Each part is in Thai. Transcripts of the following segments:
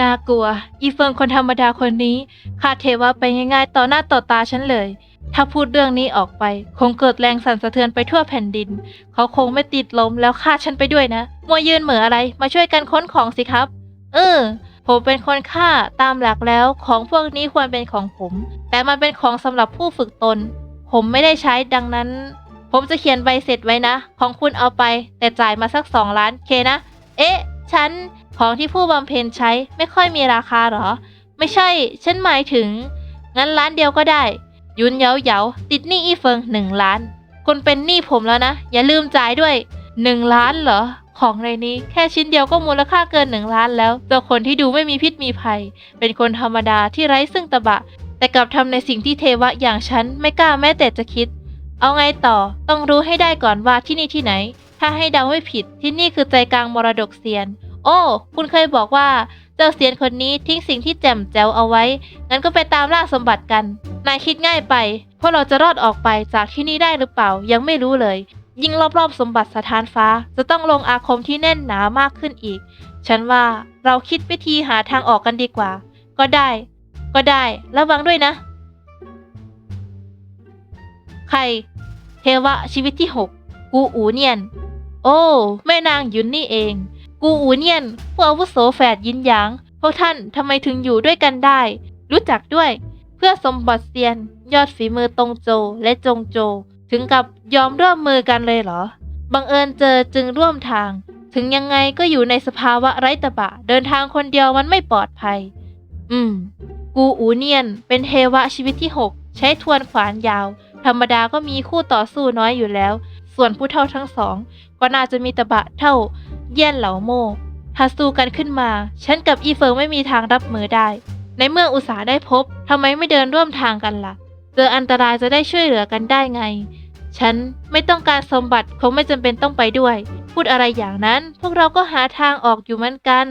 น่ากลัว อีเฟิงคนธรรมดาคนนี้ฆ่าเทวะไปง่ายๆ ต่อหน้าต่อตาฉันเลย ถ้าพูดเรื่องนี้ออกไป คงเกิดแรงสั่นสะเทือนไปทั่วแผ่นดิน เขาคงไม่ติดลมแล้วฆ่าฉันไปด้วยนะ มัวยืนเหมืออะไร มาช่วยกันค้นของสิครับ เออ ผมเป็นคนฆ่าตามหลักแล้วของพวกนี้ควรเป็นของผม แต่มันเป็นของสำหรับผู้ฝึกตน ผมไม่ได้ใช้ดังนั้น ผมจะเขียนใบเสร็จไว้นะ ของคุณเอาไป แต่จ่ายมาสักสองล้านเคนะ เอ๊ะ ฉัน ของที่ผู้บำเพ็ญใช้ไม่ค่อยมีราคาหรอ ไม่ใช่ ฉันหมายถึง งั้นล้านเดียวก็ได้ ยุนเยาเยาติดหนี้อีเฟิงหนึ่งล้านคุณเป็นหนี้ผมแล้วนะ อย่าลืมจ่ายด้วยหนึ่งล้านเหรอ ของในนี้แค่ชิ้นเดียวก็มูลค่าเกินหนึ่งล้านแล้วเจ้าคนที่ดูไม่มีพิษมีภัย เป็นคนธรรมดาที่ไร้ซึ่งตะบะ แต่กลับทำในสิ่งที่เทวะอย่างฉันไม่กล้าแม้แต่จะคิด เอาไงต่อ ต้องรู้ให้ได้ก่อนว่าที่นี่ที่ไหน ถ้าให้เดาไม่ผิด ที่นี่คือใจกลางมรดกเซียน โอ้ คุณเคยบอกว่า เจ้าเซียนคนนี้ทิ้งสิ่งที่แจ่มแจ๋วเอาไว้ งั้นก็ไปตามล่าสมบัติกัน นายคิดง่ายไป เพราะเราจะรอดออกไปจากที่นี่ได้หรือเปล่า ยังไม่รู้เลย ยิ่งรอบๆสมบัติสถานฟ้า จะต้องลงอาคมที่แน่นหนามากขึ้นอีก ฉันว่าเราคิดวิธีหาทางออกกันดีกว่า ก็ได้ ก็ได้ ระวังด้วยนะ ใคร เทวะชีวิตที่หกกูอูเนียน โอ้ แม่นางยุนนี่เอง กูอูเนียนผู้อาวุโสแฝดยินหยาง พวกท่านทำไมถึงอยู่ด้วยกันได้ รู้จักด้วย เพื่อสมบัติเซียน ยอดฝีมือตงโจและจงโจ ถึงกับยอมร่วมมือกันเลยเหรอ บังเอิญเจอจึงร่วมทาง ถึงยังไงก็อยู่ในสภาวะไร้ตะบะ เดินทางคนเดียวมันไม่ปลอดภัย อืม กูอูเนียน เป็นเทวะชีวิตที่6ใช้ทวนขวานยาว ธรรมดาก็มีคู่ต่อสู้น้อยอยู่แล้ว ส่วนผู้เท่าทั้งสอง ก็น่าจะมีตะบะเท่า เยี่ยนเหลาโมถ้าสู้กันขึ้นมา ฉันกับอีเฟิงไม่มีทางรับมือได้ ในเมื่ออุตสาได้พบทำไมไม่เดินร่วมทางกันล่ะเจออันตรายจะได้ช่วยเหลือกันได้ไง ฉันไม่ต้องการสมบัติคงไม่จำเป็นต้องไปด้วย พูดอะไรอย่างนั้น พวกเราก็หาทางออกอยู่เหมือนกัน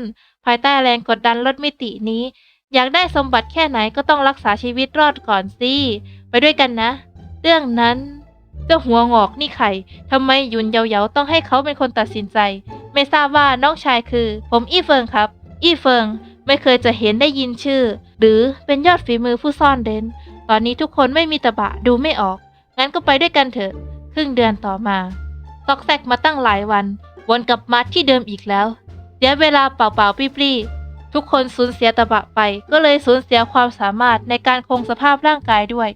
ภายใต้แรงกดดันลดมิตินี้ อยากได้สมบัติแค่ไหนก็ต้องรักษาชีวิตรอดก่อนสิไปด้วยกันนะ เรื่องนั้นเจ้าหัวงอกนี่ใครทำไมยุนเยาๆต้องให้เขาเป็นคนตัดสินใจ ไม่ทราบว่าน้องชายคือ ผมอี้เฟิงครับ อี้เฟิงไม่เคยจะเห็นได้ยินชื่อ หรือเป็นยอดฝีมือผู้ซ่อนเร้น ตอนนี้ทุกคนไม่มีตะบะดูไม่ออก งั้นก็ไปด้วยกันเถอะ ครึ่งเดือนต่อมาตอกแซกมาตั้งหลายวัน วนกลับมาที่เดิมอีกแล้ว เสียเวลาเปล่าๆปรี้ๆทุกคนสูญเสียตะบะไป ก็เลยสูญเสียความสามารถในการคงสภาพร่างกายด้วย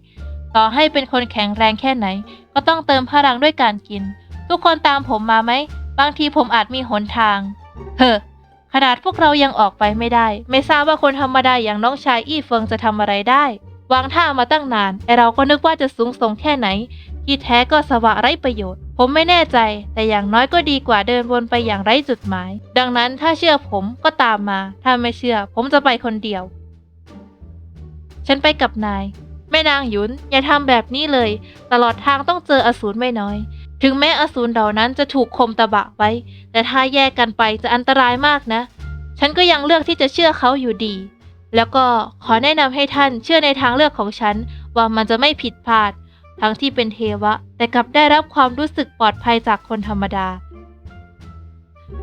ต่อให้เป็นคนแข็งแรงแค่ไหน ก็ต้องเติมพลังด้วยการกิน ทุกคนตามผมมาไหม บางทีผมอาจมีหนทาง เฮ้อขนาดพวกเรายังออกไปไม่ได้ ไม่ทราบว่าคนธรรมดาอย่างน้องชายอี้เฟิงจะทำอะไรได้ วางท่ามาตั้งนานไอเราก็นึกว่าจะสูงส่งแค่ไหน ที่แท้ก็สวะไร้ประโยชน์ ผมไม่แน่ใจ แต่อย่างน้อยก็ดีกว่าเดินวนไปอย่างไร้จุดหมาย ดังนั้นถ้าเชื่อผมก็ตามมา ถ้าไม่เชื่อ ผมจะไปคนเดียว ฉันไปกับนาย แม่นางหยุนอย่าทำแบบนี้เลย ตลอดทางต้องเจออสูรไม่น้อย ถึงแม้อสูรเหล่านั้นจะถูกคมตะบะไว้ แต่ถ้าแยกกันไปจะอันตรายมากนะ ฉันก็ยังเลือกที่จะเชื่อเขาอยู่ดี แล้วก็ขอแนะนำให้ท่านเชื่อในทางเลือกของฉัน ว่ามันจะไม่ผิดพลาด ทั้งที่เป็นเทวะ แต่กลับได้รับความรู้สึกปลอดภัยจากคนธรรมดา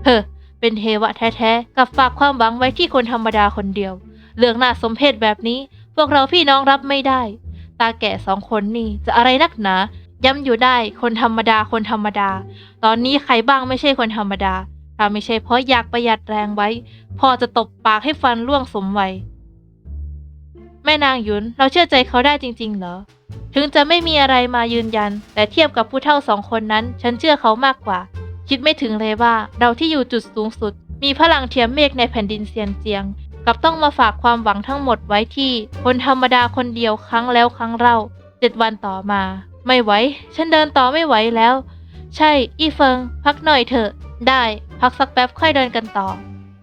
เฮ้อเป็นเทวะแท้ๆกับฝากความหวังไว้ที่คนธรรมดาคนเดียว เรื่องน่าสมเพชแบบนี้ พวกเราพี่น้องรับไม่ได้ ตาแก่สองคนนี่จะอะไรนักหนา ย้ำอยู่ได้คนธรรมดาคนธรรมดา ตอนนี้ใครบ้างไม่ใช่คนธรรมดา ถ้าไม่ใช่เพราะอยากประหยัดแรงไว้ พอจะตบปากให้ฟันร่วงสมไวแม่นางยุนเราเชื่อใจเขาได้จริง ๆ เหรอ ถึงจะไม่มีอะไรมายืนยัน แต่เทียบกับผู้เฒ่าสองคนนั้น ฉันเชื่อเขามากกว่า คิดไม่ถึงเลยว่า เราที่อยู่จุดสูงสุด มีพลังเทียมเมฆในแผ่นดินเซียนเจียง กับต้องมาฝากความหวังทั้งหมดไว้ที่ คนธรรมดาคนเดียวครั้งแล้วครั้งเล่าเจ็ดวันต่อมา ไม่ไหว ฉันเดินต่อไม่ไหวแล้ว ใช่ อีเฟิง พักหน่อยเถอะ ได้ พักสักแป๊บค่อยเดินกันต่อ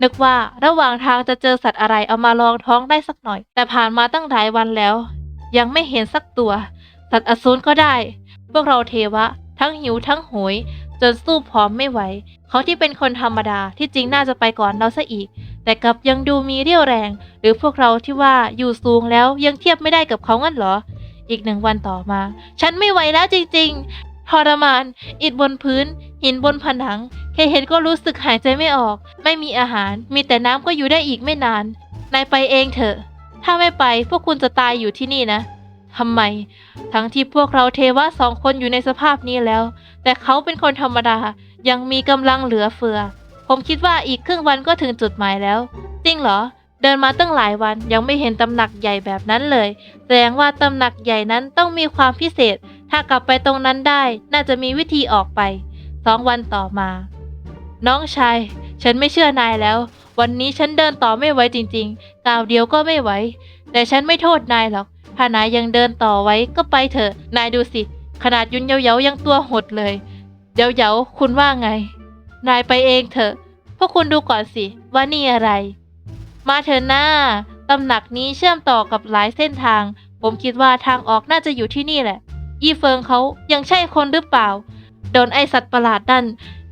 นึกว่าระหว่างทางจะเจอสัตว์อะไรเอามาลองท้องได้สักหน่อย แต่ผ่านมาตั้งหลายวันแล้ว ยังไม่เห็นสักตัว สัตว์อสูรก็ได้ พวกเราเทวะ ทั้งหิวทั้งโหย จนสู้พร้อมไม่ไหว เขาที่เป็นคนธรรมดาที่จริงน่าจะไปก่อนเราซะอีก แต่กลับยังดูมีเรี่ยวแรง หรือพวกเราที่ว่าอยู่สูงแล้วยังเทียบไม่ได้กับเขางั้นเหรอ อีกหนึ่งวันต่อมา ฉันไม่ไหวแล้วจริงๆ ทรมาน อิฐบนพื้น หินบนผนัง แค่เห็นก็รู้สึกหายใจไม่ออก ไม่มีอาหาร มีแต่น้ำก็อยู่ได้อีกไม่นาน นายไปเองเถอะ ถ้าไม่ไปพวกคุณจะตายอยู่ที่นี่นะทำไม ทั้งที่พวกเราเทวะสองคนอยู่ในสภาพนี้แล้ว แต่เขาเป็นคนธรรมดา ยังมีกำลังเหลือเฟือ ผมคิดว่าอีกครึ่งวันก็ถึงจุดหมายแล้ว จริงเหรอ เดินมาตั้งหลายวันยังไม่เห็นตำหนักใหญ่แบบนั้นเลย แสดงว่าตำหนักใหญ่นั้นต้องมีความพิเศษ ถ้ากลับไปตรงนั้นได้ น่าจะมีวิธีออกไป สองวันต่อมา น้องชาย ฉันไม่เชื่อนายแล้ว วันนี้ฉันเดินต่อไม่ไหวจริงๆก้าวเดียวก็ไม่ไหว แต่ฉันไม่โทษนายหรอก ถ้านายยังเดินต่อไว้ก็ไปเถอะ นายดูสิ ขนาดยุนเยาๆยังตัวหดเลยเดี๋ยวเยาๆคุณว่าไง นายไปเองเถอะ พวกคุณดูก่อนสิว่านี่อะไร มาเถอะหน้าตำหนักนี้เชื่อมต่อกับหลายเส้นทาง ผมคิดว่าทางออกน่าจะอยู่ที่นี่แหละอีเฟิงเขายังใช่คนหรือเปล่า โดนไอสัตว์ประหลาดนั่น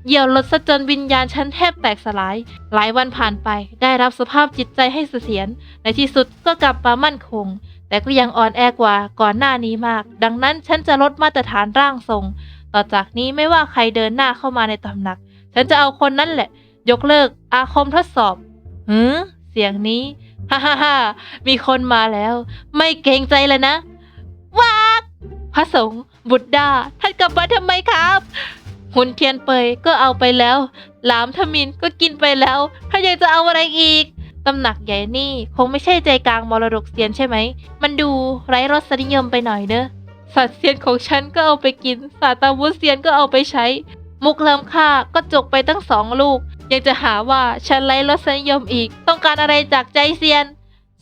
เหยี่ยวรถซะจนวิญญาณฉันแทบแตกสลาย หลายวันผ่านไป ได้รับสภาพจิตใจให้เสถียร ในที่สุดก็กลับมามั่นคง แต่ก็ยังอ่อนแอกว่าก่อนหน้านี้มาก ดังนั้นฉันจะลดมาตรฐานร่างทรง ต่อจากนี้ไม่ว่าใครเดินหน้าเข้ามาในตำหนัก ฉันจะเอาคนนั้นแหละ ยกเลิกอาคมทดสอบหือ เสียงนี้ฮ่าฮ่าฮ่ามีคนมาแล้ว ไม่เกรงใจเลยนะว้ากพระสงฆ์บุตรดาท่านกลับมาทำไมครับหุ่นเทียนเปยก็เอาไปแล้ว หลามทมินก็กินไปแล้วถ้ายังจะเอาอะไรอีกตำหนักใหญ่นี่คงไม่ใช่ใจกลางมรดกเซียนใช่ไหม มันดูไร้รสนิยมไปหน่อยเนอะสัตว์เซียนของฉันก็เอาไปกิน สาตาวุธเซียนก็เอาไปใช้ มุกเลิมค่าก็จกไปตั้งสองลูก ยังจะหาว่าฉันไร้รสนิยมอีก ต้องการอะไรจากใจเซียน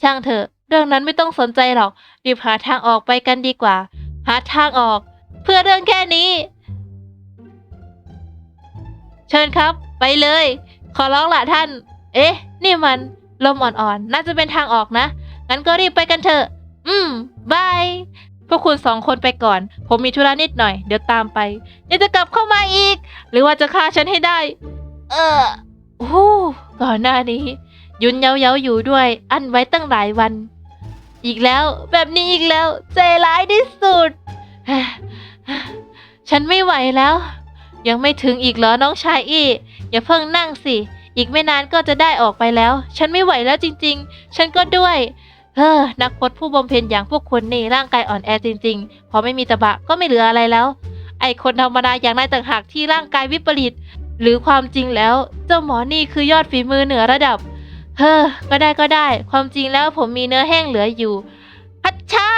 ช่างเถอะ เรื่องนั้นไม่ต้องสนใจหรอก รีบหาทางออกไปกันดีกว่า หาทางออก เพื่อเรื่องแค่นี้ เชิญครับ ไปเลย ขอร้องละท่าน เอ๊ะ นี่มันลมอ่อนๆ น่าจะเป็นทางออกนะ งั้นก็รีบไปกันเถอะ อืม บาย พวกคุณสองคนไปก่อน ผมมีธุระนิดหน่อย เดี๋ยวตามไปยังจะกลับเข้ามาอีก หรือว่าจะฆ่าฉันให้ได้ เออโอ้โหก่อนหน้านี้ ยุนเย้าเย้าอยู่ด้วย อั้นไว้ตั้งหลายวัน อีกแล้วแบบนี้อีกแล้ว ใจร้ายที่สุด ฉันไม่ไหวแล้ว ยังไม่ถึงอีกเหรอน้องชายอี้อย่าเพิ่งนั่งสิ อีกไม่นานก็จะได้ออกไปแล้ว ฉันไม่ไหวแล้วจริง ๆ ฉันก็ด้วยเฮ้อนักพจน์ผู้บำเพ็ญอย่างพวกคุณนี่ร่างกายอ่อนแอจริงๆ พอไม่มีตะบะก็ไม่เหลืออะไรแล้ว ไอคนธรรมดาอย่างนายต่างหากที่ร่างกายวิปริต หรือความจริงแล้วเจ้าหมอนี่คือยอดฝีมือเหนือระดับ เฮ้อก็ได้ก็ได้ ความจริงแล้วผมมีเนื้อแห้งเหลืออยู่ฮัชชา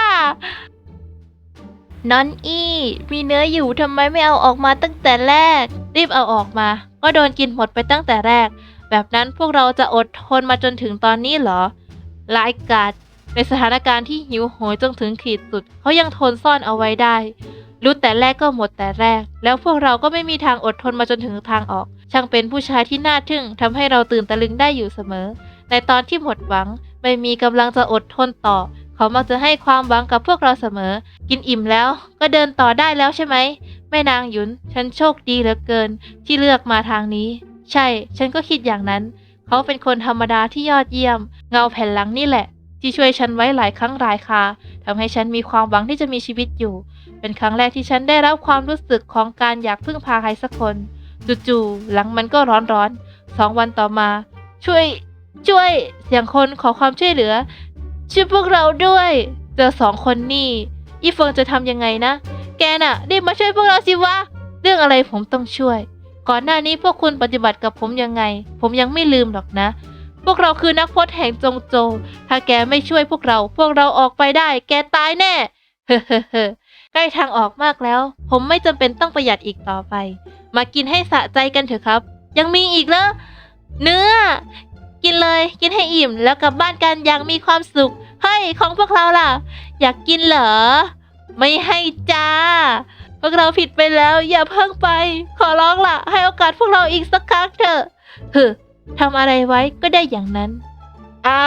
นอนอี้ มีเนื้ออยู่ทำไมไม่เอาออกมาตั้งแต่แรก รีบเอาออกมา ก็โดนกินหมดไปตั้งแต่แรก แบบนั้นพวกเราจะอดทนมาจนถึงตอนนี้เหรอร้ายกาจในสถานการณ์ที่หิวโหยจนถึงขีดสุด เขายังทนซ่อนเอาไว้ได้ รู้แต่แรกก็หมดแต่แรก แล้วพวกเราก็ไม่มีทางอดทนมาจนถึงทางออก ช่างเป็นผู้ชายที่น่าทึ่งทำให้เราตื่นตะลึงได้อยู่เสมอ ในตอนที่หมดหวัง ไม่มีกำลังจะอดทนต่อ เขามักจะให้ความหวังกับพวกเราเสมอ กินอิ่มแล้ว ก็เดินต่อได้แล้วใช่ไหมแม่นางหยุน ฉันโชคดีเหลือเกิน ที่เลือกมาทางนี้ ใช่ ฉันก็คิดอย่างนั้น เขาเป็นคนธรรมดาที่ยอดเยี่ยม เงาแผ่นหลังนี่แหละ ที่ช่วยฉันไว้หลายครั้งหลายคาทำให้ฉันมีความหวังที่จะมีชีวิตอยู่ เป็นครั้งแรกที่ฉันได้รับความรู้สึกของการอยากพึ่งพาใครสักคน จู่ๆหลังมันก็ร้อนๆสองวันต่อมา ช่วย ช่วย เสียงคนขอความช่วยเหลือ ช่วยพวกเราด้วย เจอสองคนนี่อีเฟิงจะทำยังไงนะ แกน่ะรีบมาช่วยพวกเราสิวะเรื่องอะไรผมต้องช่วย ก่อนหน้านี้พวกคุณปฏิบัติกับผมยังไง ผมยังไม่ลืมหรอกนะ พวกเราคือนักพจน์แห่งจงโจ ถ้าแกไม่ช่วยพวกเรา พวกเราออกไปได้ แกตายแน่ เฮ้เฮ้เฮ้ใกล้ทางออกมากแล้ว ผมไม่จำเป็นต้องประหยัดอีกต่อไป มากินให้สะใจกันเถอะครับ ยังมีอีกเหรอ เนื้อ กินเลย กินให้อิ่ม แล้วกลับบ้านกันอย่างมีความสุข เฮ้ย ของพวกเราล่ะ อยากกินเหรอ ไม่ให้จ้า พวกเราผิดไปแล้ว อย่าเพิ่งไป ขอร้องล่ะ ให้โอกาสพวกเราอีกสักครั้งเถอะฮึ ทำอะไรไว้ก็ได้อย่างนั้น อ่า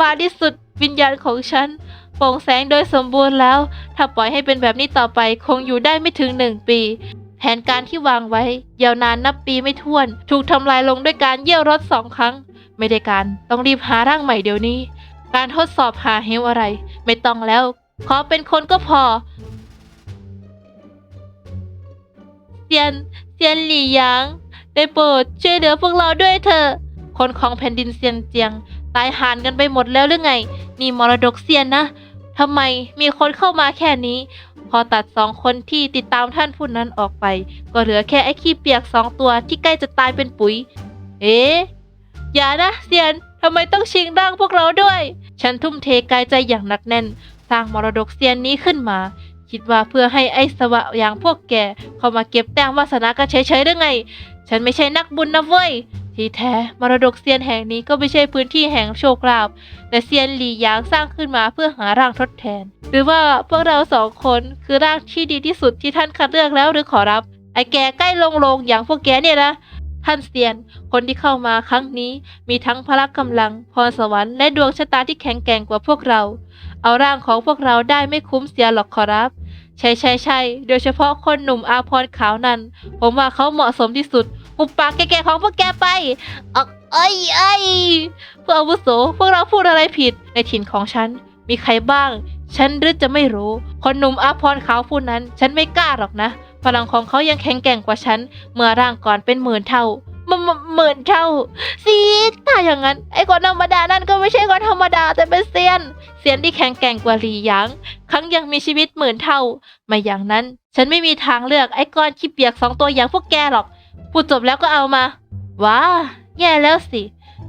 มาที่สุดวิญญาณของฉันโปร่งแสงโดยสมบูรณ์แล้ว ถ้าปล่อยให้เป็นแบบนี้ต่อไปคงอยู่ได้ไม่ถึงหนึ่งปี แผนการที่วางไว้ ยาวนานนับปีไม่ถ้วน ถูกทำลายลงด้วยการเยี่ยวรถสองครั้ง ไม่ได้การต้องรีบหาร่างใหม่เดี๋ยวนี้ การทดสอบหาเฮลอะไร ไม่ต้องแล้ว ขอเป็นคนก็พอเซียนเซียนหลี่หยาง ได้โปรดช่วยเหลือพวกเราด้วยเถอะ คนของแผ่นดินเซียนเจียง ตายหานกันไปหมดแล้วหรือไง นี่มรดกเซียนนะทำไมมีคนเข้ามาแค่นี้ พอตัดสองคนที่ติดตามท่านผู้นั้นออกไป ก็เหลือแค่ไอ้ขี้เปียกสองตัวที่ใกล้จะตายเป็นปุ๋ย เอ๊ะอย่านะเซียนทำไมต้องชิงร่างพวกเราด้วย ฉันทุ่มเทกายใจอย่างหนักแน่น สร้างมรดกเซียนนี้ขึ้นมา คิดว่าเพื่อให้ไอ้สวะอย่างพวกแกเข้ามาเก็บแต้มวาสนากันเฉยๆหรือไง ฉันไม่ใช่นักบุญนะเว้ย ที่แท้มรดกเซียนแห่งนี้ก็ไม่ใช่พื้นที่แห่งโชคลาภแต่เซียนหลี่หยางสร้างขึ้นมาเพื่อหาร่างทดแทน หรือว่าพวกเราสองคนคือร่างที่ดีที่สุดที่ท่านคัดเลือกแล้วหรือขอรับ ไอ้แกใกล้ลงลงอย่างพวกแกเนี่ยนะท่านเซียน คนที่เข้ามาครั้งนี้มีทั้งพละกำลัง พรสวรรค์และดวงชะตาที่แข็งแกร่งกว่าพวกเรา เอาร่างของพวกเราได้ไม่คุ้มเสียหรอกขอรับ ใช่ใช่ใช่โดยเฉพาะคนหนุ่มอาพรขาวนั้น ผมว่าเขาเหมาะสมที่สุดหุบปากแก่ๆของพวกแกไปออกเอ้ยเอ้ยผู้อาวุโสพวกเราพูดอะไรผิดในถิ่นของฉัน มีใครบ้าง ฉันหรือจะไม่รู้ คนหนุ่มอาพรขาวผู้นั้น ฉันไม่กล้าหรอกนะ พลังของเขายังแข็งแกร่งกว่าฉัน เมื่อร่างก่อนเป็นหมื่นเท่า มมหมื่นเท่าซีดถ้าอย่างนั้น ไอ้คนธรรมดานั่นก็ไม่ใช่คนธรรมดาแต่เป็นเซียน เซียนที่แข็งแกร่งกว่าหลีหยาง ครั้งยังมีชีวิตเหมื่นเท่า ไม่อย่างนั้น ฉันไม่มีทางเลือกไอ้ก้อนขี้เปียกสองตัวอย่างพวกแกหรอกพูดจบแล้วก็เอามา ว้า แย่แล้วสิ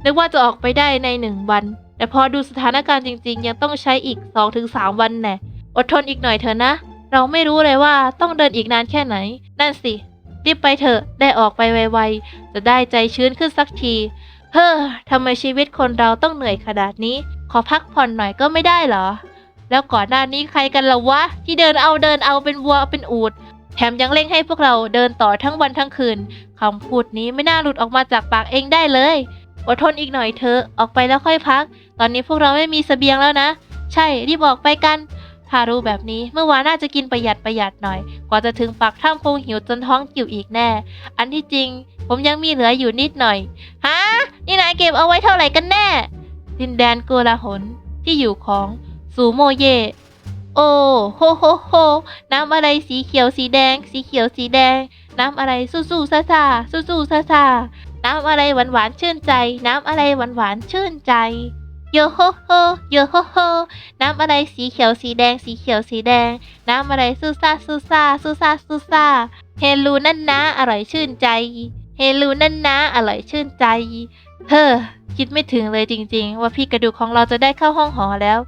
นึกว่าจะออกไปได้ในหนึ่งวัน แต่พอดูสถานการณ์จริง ๆ ยังต้องใช้อีก2อถึงสวันแน่ อดทนอีกหน่อยเถอะนะ เราไม่รู้เลยว่าต้องเดินอีกนานแค่ไหน นั่นสิ รีบไปเถอะได้ออกไปไวๆ จะได้ใจชื้นขึ้นสักที เฮ้อทำไมชีวิตคนเราต้องเหนื่อยขนาดนี้ ขอพักผ่อนหน่อยก็ไม่ได้เหรอ แล้วก่อนหน้านี้ใครกันล่ะวะ ที่เดินเอาเดินเอาเป็นวัวเป็นอูดแถมยังเร่งให้พวกเราเดินต่อทั้งวันทั้งคืนคำพูดนี้ไม่น่าหลุดออกมาจากปากเองได้เลย อดทนอีกหน่อยเถอะออกไปแล้วค่อยพัก ตอนนี้พวกเราไม่มีเสบียงแล้วนะ ใช่รีบออกไปกัน ถ้ารู้แบบนี้เมื่อวานน่าจะกินประหยัดประหยัดหน่อย กว่าจะถึงปากถ้ำคงหิวจนท้องกิ่วอีกแน่ อันที่จริง ผมยังมีเหลืออยู่นิดหน่อยฮะนี่นายเก็บเอาไว้เท่าไหร่กันแน่ ดินแดนโกลาหลที่อยู่ของซูโมเย โอ้โฮโฮโฮน้ำอะไรสีเขียวสีแดง สีเขียวสีแดง น้ำอะไรสู้สู้ซาซาสู้สู้ซาซาน้ำอะไรหวานหวานชื่นใจ น้ำอะไรหวานหวานชื่นใจ โยโฮโฮโยโฮโฮน้ำอะไรสีเขียวสีแดงสีเขียวสีแดง น้ำอะไรสู้ซ่าสู้ซ่าสู้ซ่าสู้ซ่าเฮลูนั่นนะอร่อยชื่นใจ เฮลูนั่นนะอร่อยชื่นใจ เฮ้อคิดไม่ถึงเลยจริง ๆ ว่าพี่กระดูกของเราจะได้เข้าห้องหอแล้ว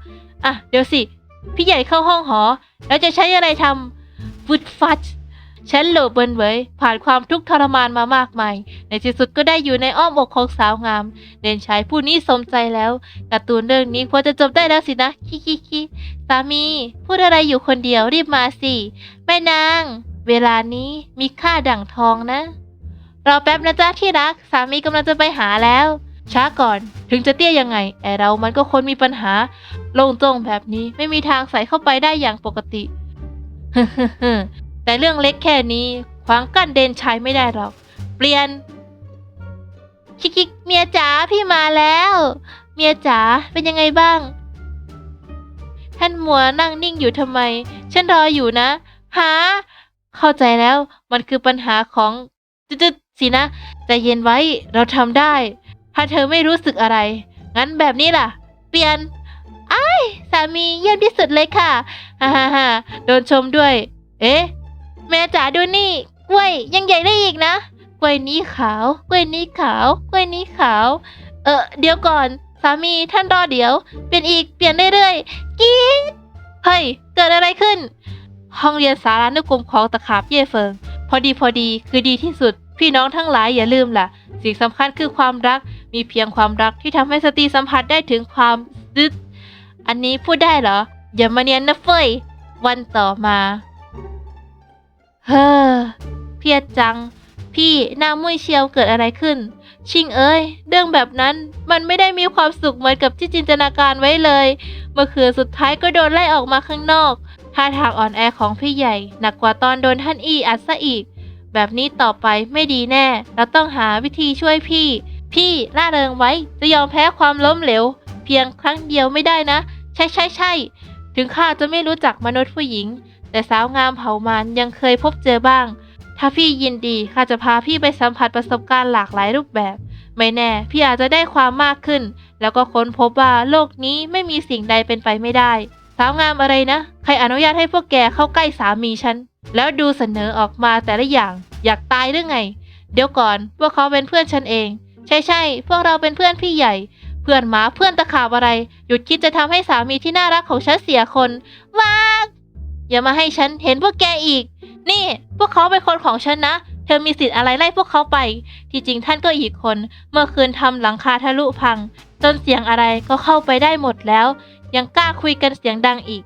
อะ เดี๋ยวสิ พี่ใหญ่เข้าห้องหอ แล้วจะใช้อะไรทำฟุดฟัด ฉันโหลบเบินเวยผ่านความทุกข์ทรมานมามากมาย ในที่สุดก็ได้อยู่ในอ้อมอกของสาวงาม เดนชายผู้นี้สมใจแล้วการ์ตูนเรื่องนี้ควรจะจบได้แล้วสินะคิคิคิสามี พูดอะไรอยู่คนเดียวรีบมาสิแม่นาง เวลานี้มีค่าดั่งทองนะรอแป๊บนะจ๊ะที่รัก สามีกำลังจะไปหาแล้ว ช้าก่อน ถึงจะเตี้ยยังไงไอเรามันก็คนมีปัญหา โล่งจงแบบนี้ไม่มีทางใส่เข้าไปได้อย่างปกติ แต่เรื่องเล็กแค่นี้ขวางกั้นเดนชัยไม่ได้หรอก เปลี่ยน คิกคิกเมียจ๋าพี่มาแล้ว เมียจ๋าเป็นยังไงบ้าง ท่านมัวนั่งนิ่งอยู่ทำไม ฉันรออยู่นะ หา เข้าใจแล้วมันคือปัญหาของจึ๊ดๆสินะใจเย็นไว้เราทำได้ ถ้าเธอไม่รู้สึกอะไร งั้นแบบนี้ล่ะ เปลี่ยนไอ้สามีเยี่ยมที่สุดเลยค่ะฮ่าฮ่าฮ่าโดนชมด้วย เอ๊ะ แม่จ๋าดูนี่กล้วยยังใหญ่ได้อีกนะกล้วยนี้ขาวกล้วยนี้ขาวกล้วยนี้ขาว เออเดี๋ยวก่อน สามีท่านรอเดี๋ยว เปลี่ยนอีกเปลี่ยนเรื่อยๆกี๊ดเฮ้ยเกิดอะไรขึ้น ห้องเรียนสารานุกรมของตะขาบเย่เฟิง พอดีพอดีคือดีที่สุด พี่น้องทั้งหลายอย่าลืมล่ะ สิ่งสำคัญคือความรักมีเพียงความรักที่ทำให้สตรีสัมผัสได้ถึงความซึดอันนี้พูดได้เหรอ อย่ามาเนียนนะเฟยวันต่อมา เฮ้อเพียดจัง พี่หน้ามุ้ยเชียวเกิดอะไรขึ้น ชิงเอ้ย เรื่องแบบนั้นมันไม่ได้มีความสุขเหมือนกับที่จินตนาการไว้เลย เมื่อคืนสุดท้ายก็โดนไล่ออกมาข้างนอกท่าทางอ่อนแอของพี่ใหญ่ หนักกว่าตอนโดนท่านอีอัดซะอีก แบบนี้ต่อไปไม่ดีแน่ เราต้องหาวิธีช่วยพี่ พี่ล่าเริงไว้จะยอมแพ้ความล้มเหลว เพียงครั้งเดียวไม่ได้นะ ใช่ใช่ใช่ถึงข้าจะไม่รู้จักมนุษย์ผู้หญิง แต่สาวงามเผ่ามารยังเคยพบเจอบ้าง ถ้าพี่ยินดีข้าจะพาพี่ไปสัมผัสประสบการณ์หลากหลายรูปแบบ ไม่แน่ พี่อาจจะได้ความมากขึ้น แล้วก็ค้นพบว่าโลกนี้ไม่มีสิ่งใดเป็นไปไม่ได้ สาวงามอะไรนะ ใครอนุญาตให้พวกแกเข้าใกล้สามีฉัน แล้วดูเสนอออกมาแต่ละอย่าง อยากตายหรือไง เดี๋ยวก่อน พวกเขาเป็นเพื่อนฉันเอง ใช่ใช่พวกเราเป็นเพื่อนพี่ใหญ่เพื่อนหมาเพื่อนตะขาบอะไร หยุดคิดจะทำให้สามีที่น่ารักของฉันเสียคนมาก อย่ามาให้ฉันเห็นพวกแกอีก นี่ พวกเขาเป็นคนของฉันนะ เธอมีสิทธิ์อะไรไล่พวกเขาไป ที่จริงท่านก็อีกคน เมื่อคืนทำหลังคาทะลุพัง จนเสียงอะไรก็เข้าไปได้หมดแล้ว ยังกล้าคุยกันเสียงดังอีก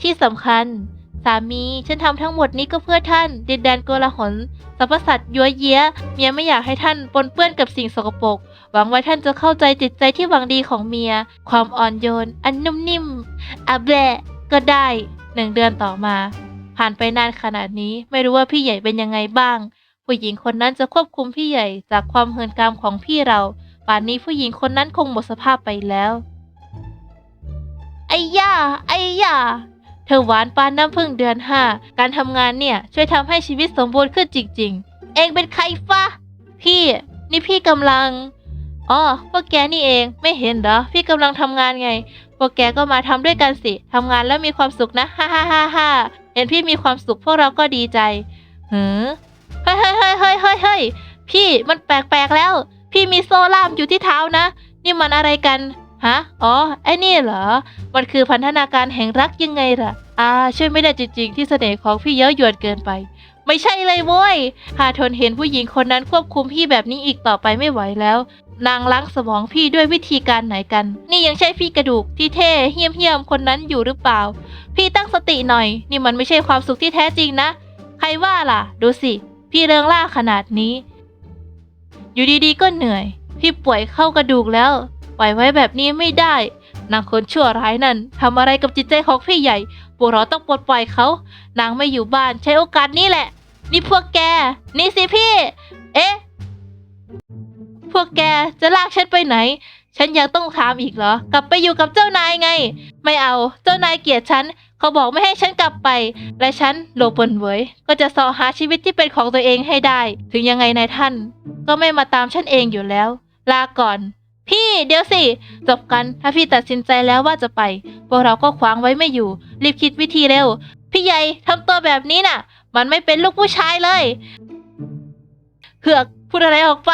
ที่สำคัญ สามีฉันทำทั้งหมดนี้ก็เพื่อท่านดินแดนโกลาหลสรรพสัตว์ยัวเยี้ยเมียไม่อยากให้ท่านปนเปื้อนกับสิ่งสกปรกหวังว่าท่านจะเข้าใจจิตใจที่หวังดีของเมีย ความอ่อนโยน อันนุ่มนิ่มอะแบะ ก็ได้หนึ่งเดือนต่อมา ผ่านไปนานขนาดนี้ไม่รู้ว่าพี่ใหญ่เป็นยังไงบ้าง ผู้หญิงคนนั้นจะควบคุมพี่ใหญ่จากความเหินกามของพี่เรา ป่านนี้ผู้หญิงคนนั้นคงหมดสภาพไปแล้ว ไอ้ย่า ไอ้ย่า เธอหวานปานน้ำพึ่งเดือนห้า การทำงานเนี่ยช่วยทำให้ชีวิตสมบูรณ์ขึ้นจริง ๆ เองเป็นใครฟะ พี่ นี่พี่กำลังอ๋อพวกแกนี่เองไม่เห็นเหรอ พี่กำลังทำงานไง พวกแกก็มาทำด้วยกันสิทำงานแล้วมีความสุขนะฮ่าฮ่าฮ่าฮ่าเห็นพี่มีความสุขพวกเราก็ดีใจหือเฮ้ยเฮ้ยเฮ้ยเฮ้ยเฮ้ยเฮ้ยพี่มันแปลกๆแล้ว พี่มีโซ่ล่ามอยู่ที่เท้านะ นี่มันอะไรกันฮะอ๋อไอ้นี่เหรอ มันคือพันธนาการแห่งรักยังไงล่ะอ่าช่วยไม่ได้จริงๆ ที่เสน่ห์ของพี่เย้ายวนเกินไป ไม่ใช่เลยโว้ยหาทนเห็นผู้หญิงคนนั้นควบคุมพี่แบบนี้อีกต่อไปไม่ไหวแล้ว นางล้างสมองพี่ด้วยวิธีการไหนกัน นี่ยังใช่พี่กระดูกที่เท่เหี้ยมเหี้ยมคนนั้นอยู่หรือเปล่า พี่ตั้งสติหน่อย นี่มันไม่ใช่ความสุขที่แท้จริงนะ ใครว่าล่ะ ดูสิ พี่เริงล่าขนาดนี้ อยู่ดีๆก็เหนื่อย พี่ป่วยเข้ากระดูกแล้ว ปล่อยไว้แบบนี้ไม่ได้ นางคนชั่วร้ายนั่นทำอะไรกับจิตใจของพี่ใหญ่พวกเราต้องปลดปล่อยเขา นางไม่อยู่บ้านใช้โอกาสนี้แหละ นี่พวกแก นี่สิพี่ เอ๊ะ พวกแกจะลากฉันไปไหน ฉันยังต้องถามอีกเหรอ กลับไปอยู่กับเจ้านายไง ไม่เอา เจ้านายเกลียดฉัน เขาบอกไม่ให้ฉันกลับไป และฉันโลปนเหวยก็จะสอหาชีวิตที่เป็นของตัวเองให้ได้ ถึงยังไงนายท่าน ก็ไม่มาตามฉันเองอยู่แล้ว ลาก่อน พี่เดี๋ยวสิ จบกัน ถ้าพี่ตัดสินใจแล้วว่าจะไป พวกเราก็ขวางไว้ไม่อยู่ รีบคิดวิธีเร็ว พี่ใหญ่ทำตัวแบบนี้น่ะ มันไม่เป็นลูกผู้ชายเลยเหือก พูดอะไรออกไป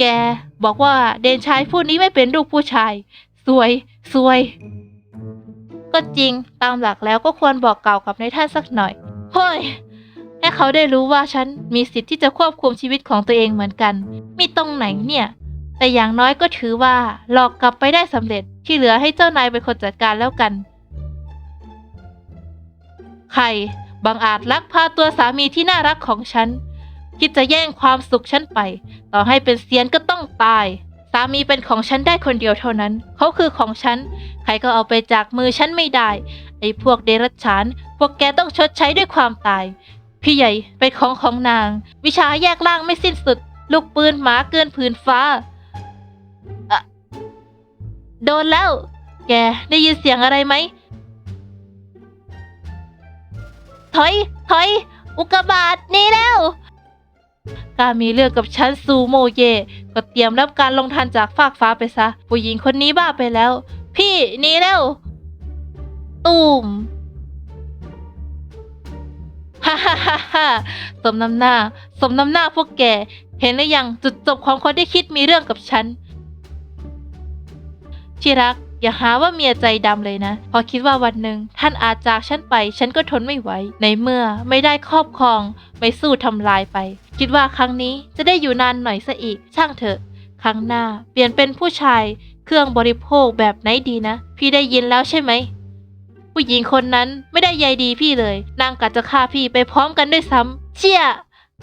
แกบอกว่าเดนชายผู้นี้ไม่เป็นลูกผู้ชาย สวย สวย ก็จริงตามหลักแล้วก็ควรบอกกล่าวกับนายท่านสักหน่อย เฮ้ย ให้เขาได้รู้ว่าฉันมีสิทธิ์ที่จะควบคุมชีวิตของตัวเองเหมือนกัน มีตรงไหนเนี่ย แต่อย่างน้อยก็ถือว่าหลอกกลับไปได้สำเร็จที่เหลือให้เจ้านายเป็นคนจัดการแล้วกัน ใครบังอาจลักพาตัวสามีที่น่ารักของฉัน คิดจะแย่งความสุขฉันไป ต่อให้เป็นเซียนก็ต้องตาย สามีเป็นของฉันได้คนเดียวเท่านั้น เขาคือของฉัน ใครก็เอาไปจากมือฉันไม่ได้ ไอ้พวกเดรัจฉาน พวกแกต้องชดใช้ด้วยความตาย พี่ใหญ่เป็นของของนาง วิชาแยกล่างไม่สิ้นสุด ลูกปืนหมาเกินผืนฟ้าอะโดนแล้ว แกได้ยินเสียงอะไรไหม ถอย ถอย อุกบาตหนี่แล้ว กล้ามีเรื่องกับฉันซูโมเย ก็เตรียมรับการลงทันจากฟากฟ้าไปซะ ผู้หญิงคนนี้บ้าไปแล้ว พี่หนีแล้ว ตูมฮ่าฮ่าฮ่าฮ่าสมน้ำหน้า สมน้ำหน้าพวกแก เห็นหรือยังจุดจบของคนที่คิดมีเรื่องกับฉันที่รัก อย่าหาว่าเมียใจดำเลยนะ พอคิดว่าวันหนึ่งท่านอาจจากฉันไป ฉันก็ทนไม่ไหว ในเมื่อไม่ได้ครอบครอง ไม่สู้ทำลายไป คิดว่าครั้งนี้จะได้อยู่นานหน่อยซะอีก ช่างเถอะ ครั้งหน้า เปลี่ยนเป็นผู้ชาย เครื่องบริโภคแบบไหนดีนะ พี่ได้ยินแล้วใช่ไหม ผู้หญิงคนนั้นไม่ได้ใยดีพี่เลย นางกัดจะฆ่าพี่ไปพร้อมกันด้วยซ้ำเชี่ย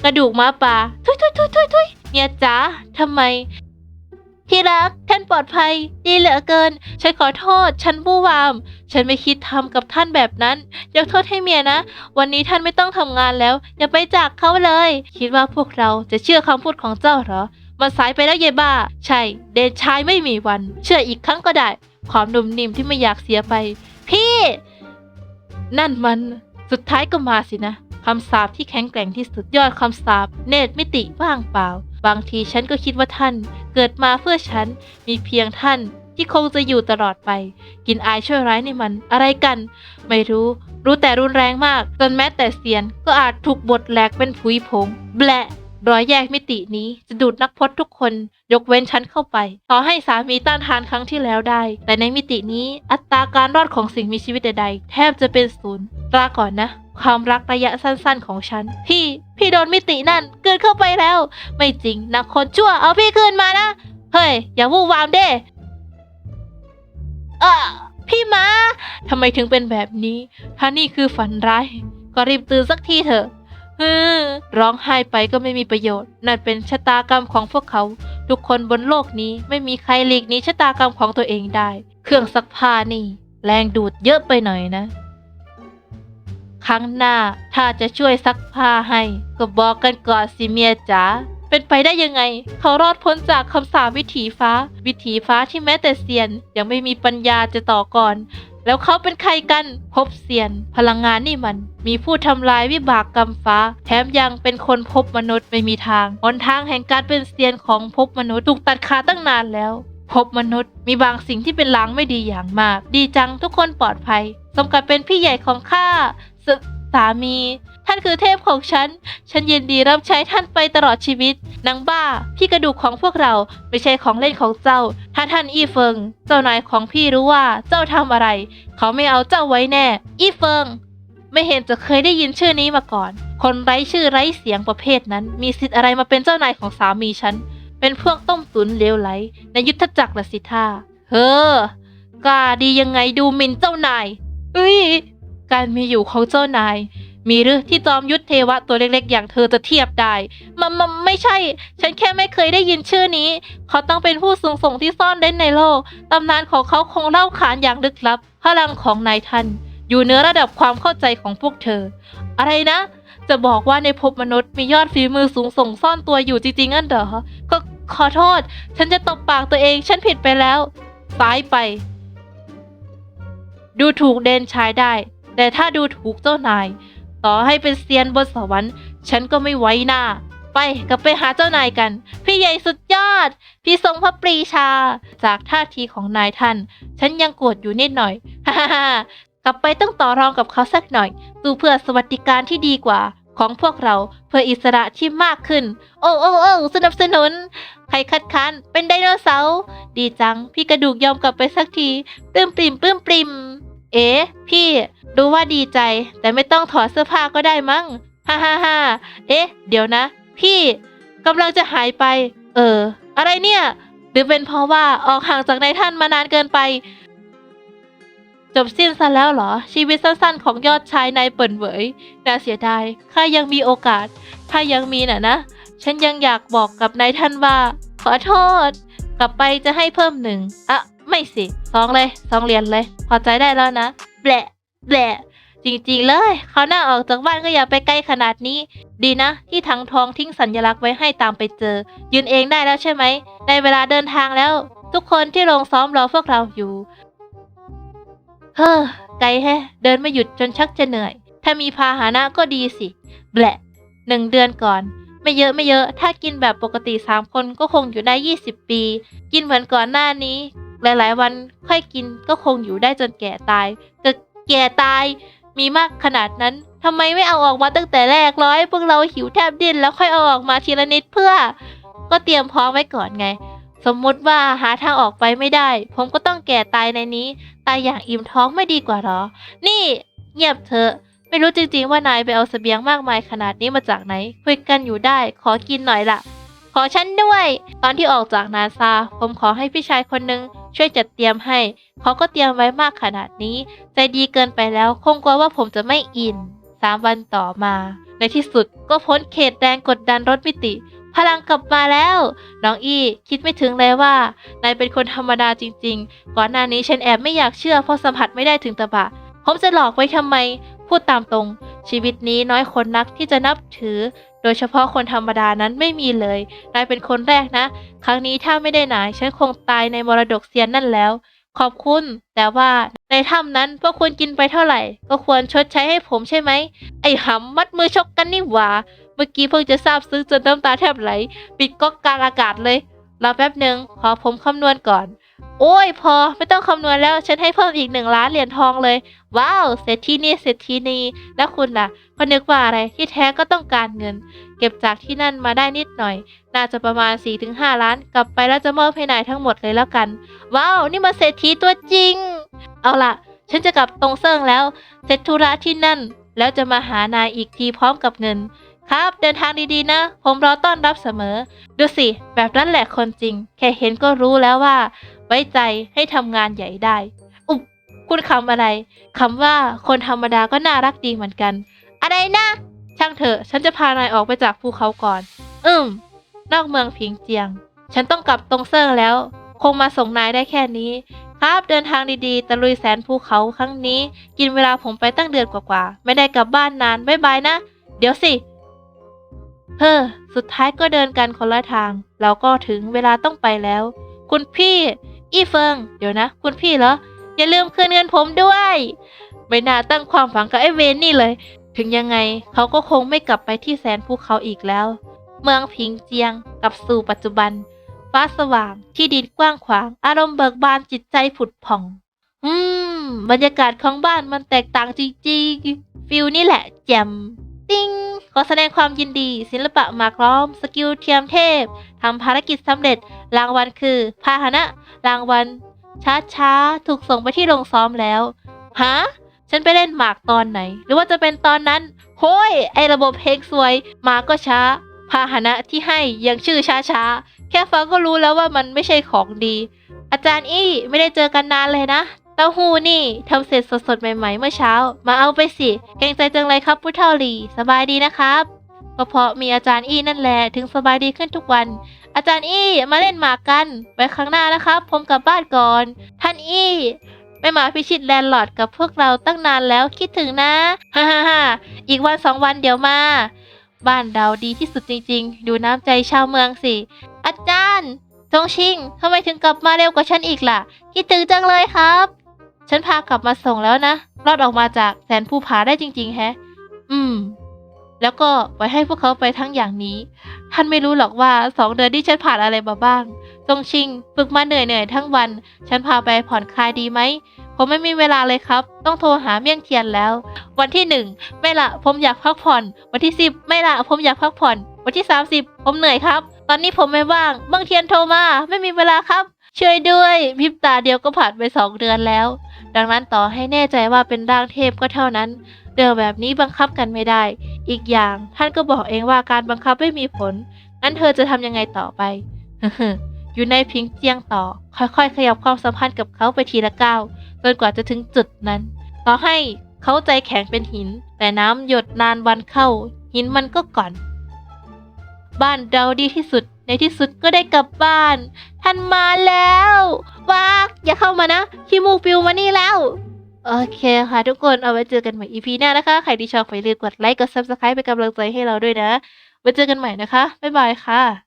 กระดูกหมาป่าทุยทุยทุยทุยทุยเมียจ๋าทำไม ที่รักท่านปลอดภัย ดีเหลือเกิน ฉันขอโทษ ฉันบู้วาม ฉันไม่คิดทำกับท่านแบบนั้นยกโทษให้เมียนะ วันนี้ท่านไม่ต้องทำงานแล้ว อย่าไปจากเขาเลย คิดว่าพวกเราจะเชื่อคำพูดของเจ้าเหรอมันสายไปแล้วเยบ้า ใช่ เดนชายไม่มีวัน เชื่ออีกครั้งก็ได้ ความนุ่มนิ่มที่ไม่อยากเสียไป พี่ นั่นมัน สุดท้ายก็มาสินะ คำสาปที่แข็งแกร่งที่สุดยอดคำสาปเนตรมิติว่างเปล่า บางทีฉันก็คิดว่าท่าน เกิดมาเพื่อฉัน มีเพียงท่านที่คงจะอยู่ตลอดไป กินอายช่วยร้ายนี่มันอะไรกัน ไม่รู้ รู้แต่รุนแรงมากจนแม้แต่เซียนก็อาจถูกบดแหลกเป็นผุยผง แบละรอยแยกมิตินี้จะดูดนักพจน์ทุกคน ยกเว้นฉันเข้าไป ต่อให้สามีต้านทานครั้งที่แล้วได้ แต่ในมิตินี้อัตราการรอดของสิ่งมีชีวิตใดๆ แทบจะเป็นศูนย์ลาก่อนนะ ความรักระยะสั้นๆของฉัน พี่ พี่โดนมิตินั่นเกินเข้าไปแล้ว ไม่จริงนักคนชั่วเอาพี่คืนมานะ เฮ้ย อย่าวู่วามเด้อะพี่มาทำไมถึงเป็นแบบนี้ ถ้านี่คือฝันร้าย ก็รีบตื่นสักทีเถอะฮือร้องไห้ไปก็ไม่มีประโยชน์ นั่นเป็นชะตากรรมของพวกเขา ทุกคนบนโลกนี้ไม่มีใครหลีกหนี้ชะตากรรมของตัวเองได้ เครื่องซักผ้านี่ แรงดูดเยอะไปหน่อยนะ ครั้งหน้า ถ้าจะช่วยซักผ้าให้ ก็บอกกันก่อนสิเมียจ๋าเป็นไปได้ยังไง เขารอดพ้นจากคำสาปวิถีฟ้า วิถีฟ้าที่แม้แต่เซียน ยังไม่มีปัญญาจะต่อก่อน แล้วเขาเป็นใครกันพบเซียน พลังงานนี่มัน มีผู้ทำลายวิบากกรรมฟ้า แถมยังเป็นคนพบมนุษย์ไม่มีทางหนทางแห่งการเป็นเซียนของพบมนุษย์ถูกตัดขาดตั้งนานแล้วพบมนุษย์มีบางสิ่งที่เป็นลางไม่ดีอย่างมาก ดีจังทุกคนปลอดภัย สมกับเป็นพี่ใหญ่ของข้า สสามี ท่านคือเทพของฉัน ฉันยินดีรับใช้ท่านไปตลอดชีวิตนางบ้า พี่กระดูกของพวกเราไม่ใช่ของเล่นของเจ้า ถ้าท่านอี้เฟิง เจ้านายของพี่รู้ว่าเจ้าทำอะไร เขาไม่เอาเจ้าไว้แน่ อี้เฟิง ไม่เห็นจะเคยได้ยินชื่อนี้มาก่อน คนไร้ชื่อไร้เสียงประเภทนั้น มีสิทธิ์อะไรมาเป็นเจ้านายของสามีฉันเป็นพวกต้มตุนเลวไหล ในยุทธจักรละสิท่าเฮ้อกล้าดียังไงดูหมิ่นเจ้านายเอ้ย การมีอยู่ของเจ้านาย มีหรือที่จอมยุทธเทวะตัวเล็กๆ อย่างเธอจะเทียบได้ มันมันไม่ใช่ ฉันแค่ไม่เคยได้ยินชื่อนี้ เขาต้องเป็นผู้สูงส่งที่ซ่อนเร้นในโลก ตำนานของเขาคงเล่าขานอย่างลึกลับ พลังของนายท่าน อยู่เหนือระดับความเข้าใจของพวกเธอ อะไรนะ จะบอกว่าในภพมนุษย์มียอดฝีมือสูงส่งซ่อนตัวอยู่จริงๆงั้นเหรอ ก็ขอโทษ ฉันจะตบปากตัวเอง ฉันผิดไปแล้วสายไป ดูถูกเดนชายได้ แต่ถ้าดูถูกเจ้านาย ต่อให้เป็นเซียนบนสวรรค์ ฉันก็ไม่ไว้หน้า ไปกลับไปหาเจ้านายกัน พี่ใหญ่สุดยอด พี่ทรงพระปรีชา จากท่าทีของนายท่าน ฉันยังโกรธอยู่นิดหน่อยฮ่าฮ่ากลับไปต้องต่อรองกับเขาสักหน่อยดูเพื่อสวัสดิการที่ดีกว่า ของพวกเราเพื่ออิสระที่มากขึ้น โอ้โอ้โอ้สนับสนุน ใครคัดค้านเป็นไดโนเสาร์ดีจัง พี่กระดูกยอมกลับไปสักทีปลื้มปริมปลื้มปริม เอ๊พี่รู้ว่าดีใจ แต่ไม่ต้องถอดเสื้อผ้าก็ได้มั้ง ฮ่าฮ่าฮ่าเอ๊ะ เดี๋ยวนะ พี่กำลังจะหายไป เออ อะไรเนี่ย หรือเป็นเพราะว่าออกห่างจากนายท่านมานานเกินไป จบสิ้นซะแล้วเหรอ ชีวิตสั้นๆ ของยอดชายนายเปิ่นเหวยน่าเสียดายข้ายังมีโอกาสถ้ายังมีน่ะนะ ฉันยังอยากบอกกับนายท่านว่า ขอโทษ กลับไปจะให้เพิ่มหนึ่งอะ ไม่สิสองเลยสองเหรียญเลย พอใจได้แล้วนะแบะแบะจริงๆเลยเขาหน้าออกจากบ้านก็อย่าไปใกล้ขนาดนี้ ดีนะ ที่ถังทองทิ้งสัญลักษณ์ไว้ให้ตามไปเจอ ยืนเองได้แล้วใช่ไหม ในเวลาเดินทางแล้ว ทุกคนที่ลงซ้อมรอพวกเราอยู่ เฮ้อไกลแฮะ เดินไม่หยุดจนชักจะเหนื่อย ถ้ามีพาหนะก็ดีสิ แบละหนึ่งเดือนก่อน ไม่เยอะไม่เยอะ ถ้ากินแบบปกติสามคนก็คงอยู่ได้20ปี กินเหมือนก่อนหน้านี้ หลาย ๆ วันค่อยกินก็คงอยู่ได้จนแก่ตายแต่แก่ตายมีมากขนาดนั้นทำไมไม่เอาออกมาตั้งแต่แรกร้อยพวกเราหิวแทบดิ้นแล้วค่อยเอาออกมาทีละนิดเพื่อ ก็เตรียมพร้อมไว้ก่อนไง สมมติว่าหาทางออกไปไม่ได้ ผมก็ต้องแก่ตายในนี้ ตายอย่างอิ่มท้องไม่ดีกว่าหรอ นี่ เงียบเถอะ ไม่รู้จริงๆว่านายไปเอาเสบียงมากมายขนาดนี้มาจากไหน คุยกันอยู่ได้ ขอกินหน่อยละขอฉันด้วย ตอนที่ออกจากนาซาผมขอให้พี่ชายคนหนึง ช่วยจัดเตรียมให้ เขาก็เตรียมไว้มากขนาดนี้ ใจดีเกินไปแล้วคงกลัวว่าผมจะไม่อินสามวันต่อมา ในที่สุดก็พ้นเขตแดงกดดันรถมิติ พลังกลับมาแล้ว น้องอี้คิดไม่ถึงเลยว่านายเป็นคนธรรมดาจริง ๆ ก่อนหน้านี้ฉันแอบไม่อยากเชื่อเพราะสัมผัสไม่ได้ถึงตะบะผมจะหลอกไว้ทำไม พูดตามตรง ชีวิตนี้น้อยคนนักที่จะนับถือ โดยเฉพาะคนธรรมดานั้นไม่มีเลย นายเป็นคนแรกนะ ครั้งนี้ถ้าไม่ได้นายฉันคงตายในมรดกเซียนนั่นแล้ว ขอบคุณ แต่ว่าในถ้ำนั้นพวกคุณกินไปเท่าไหร่ ก็ควรชดใช้ให้ผมใช่ไหม ไอ้หำมัดมือชกกันนี่หว่า เมื่อกี้เพิ่งจะทราบซึ้งจนน้ำตาแทบไหล ปิดก๊อกกลางอากาศเลยรอแป๊บหนึ่งขอผมคำนวณก่อน โอ้ยพอไม่ต้องคำนวณแล้วฉันให้เพิ่มอีกหนึ่งล้านเหรียญทองเลย ว้าวเศรษฐีนี่เศรษฐีนีแล้วคุณล่ะก็นึกว่าอะไรที่แท้ก็ต้องการเงิน เก็บจากที่นั่นมาได้นิดหน่อย น่าจะประมาณ 4-5 ล้าน กลับไปแล้วจะมอบให้นายทั้งหมดเลยแล้วกัน ว้าวนี่มาเศรษฐีตัวจริง เอาล่ะ ฉันจะกลับตรงเซิงแล้ว เสร็จธุระที่นั่น แล้วจะมาหานายอีกทีพร้อมกับเงิน ครับ เดินทางดีๆนะ ผมรอต้อนรับเสมอ ดูสิ แบบนั้นแหละคนจริง แค่เห็นก็รู้แล้วว่า ว้ใจให้ทำงานใหญ่ได้ อุ๊บคุณคำอะไรคำว่าคนธรรมดาก็น่ารักดีเหมือนกัน อะไรนะ ช่างเถอะ ฉันจะพานายออกไปจากภูเขาก่อน อืม นอกเมืองพิงเจียง ฉันต้องกลับตรงเซิงแล้ว คงมาส่งนายได้แค่นี้ ครับเดินทางดีๆ ตะลุยแสนภูเขาครั้งนี้ กินเวลาผมไปตั้งเดือนกว่าๆ ไม่ได้กลับบ้านนานบ๊ายบายนะ เดี๋ยวสิเฮ้อสุดท้ายก็เดินกันคนละทาง เราก็ถึงเวลาต้องไปแล้ว คุณพี่ อีเฟิง เดี๋ยวนะ คุณพี่เหรอ อย่าลืมคืนเงินผมด้วย ไม่น่าตั้งความหวังกับไอ้เวนนี่เลย ถึงยังไงเขาก็คงไม่กลับไปที่แสนภูเขาอีกแล้ว เมืองพิงเจียงกลับสู่ปัจจุบัน ฟ้าสว่าง ที่ดินกว้างขวาง อารมณ์เบิกบานจิตใจผุดผ่อง อืม บรรยากาศของบ้านมันแตกต่างจริงๆฟิลนี่แหละแจ่ม ติ้งขอแสดงความยินดี ศิลปะหมากล้อม สกิลเทียมเทพทำภารกิจสำเร็จ รางวัลคือ พาหนะ รางวัลช้าๆถูกส่งไปที่โรงซ้อมแล้วฮะฉันไปเล่นหมากตอนไหน หรือว่าจะเป็นตอนนั้นโฮ้ย ไอระบบเพลงสวย มาก็ช้า พาหนะที่ให้ยังชื่อช้าๆแค่ฟังก็รู้แล้วว่ามันไม่ใช่ของดี อาจารย์อี้ไม่ได้เจอกันนานเลยนะ เต้าหู้นี่ทำเสร็จสดๆใหม่ๆเมื่อเช้า มาเอาไปสิ เกรงใจจังเลยครับพุทธเท่าหลีสบายดีนะครับก็เพราะมีอาจารย์อี้นั่นแหละถึงสบายดีขึ้นทุกวัน อาจารย์อี้มาเล่นหมากกันไว้ครั้งหน้านะครับ ผมกลับบ้านก่อน ท่านอี้ไม่มาพิชิตแลนด์ลอร์ดกับพวกเราตั้งนานแล้วคิดถึงนะฮ่าฮ่าฮ่าอีกวันสองวันเดี๋ยวมา บ้านเราดีที่สุดจริงๆ ดูน้ำใจชาวเมืองสิ อาจารย์จงชิงทำไมถึงกลับมาเร็วกว่าฉันอีกล่ะ คิดถึงจังเลยครับ ฉันพากลับมาส่งแล้วนะ รอดออกมาจากแสนภูผาได้จริง ๆ แฮะ อืม แล้วก็ปล่อยให้พวกเขาไปทั้งอย่างนี้ ท่านไม่รู้หรอกว่าสองเดือนที่ฉันผ่านอะไรมาบ้างจงชิง ฝึกมาเหนื่อยๆทั้งวัน ฉันพาไปผ่อนคลายดีไหม ผมไม่มีเวลาเลยครับ ต้องโทรหาเมี่ยงเทียนแล้ว วันที่หนึ่งไม่ละ ผมอยากพักผ่อน วันที่สิบไม่ละ ผมอยากพักผ่อน วันที่สามสิบผมเหนื่อยครับ ตอนนี้ผมไม่ว่าง เมี่ยงเทียนโทรมา ไม่มีเวลาครับ ช่วยด้วยพริบตาเดียวก็ผ่านไปสองเดือนแล้ว ดังนั้นต่อให้แน่ใจว่าเป็นร่างเทพก็เท่านั้น เรื่องแบบนี้บังคับกันไม่ได้ อีกอย่างท่านก็บอกเองว่าการบังคับไม่มีผลงั้นเธอจะทำยังไงต่อไปอยู่ในพิงเจียงต่อ ค่อยๆ ขยับความสัมพันธ์กับเขาไปทีละก้าวจนกว่าจะถึงจุดนั้น ต่อให้เขาใจแข็งเป็นหิน แต่น้ำหยดนานวันเข้า หินมันก็ก่อน บ้านเราดีที่สุด ในที่สุดก็ได้กลับบ้าน ท่านมาแล้ววากอย่าเข้ามานะขี้มูกปิวมานี่แล้ว โอเคค่ะทุกคนเอาไว้เจอกันใหม่ EP หน้านะคะ ใครที่ชอบอย่าลืมกดไลค์กด Subscribe เป็นกำลังใจให้เราด้วยนะไว้เจอกันใหม่นะคะ บ๊ายบายค่ะ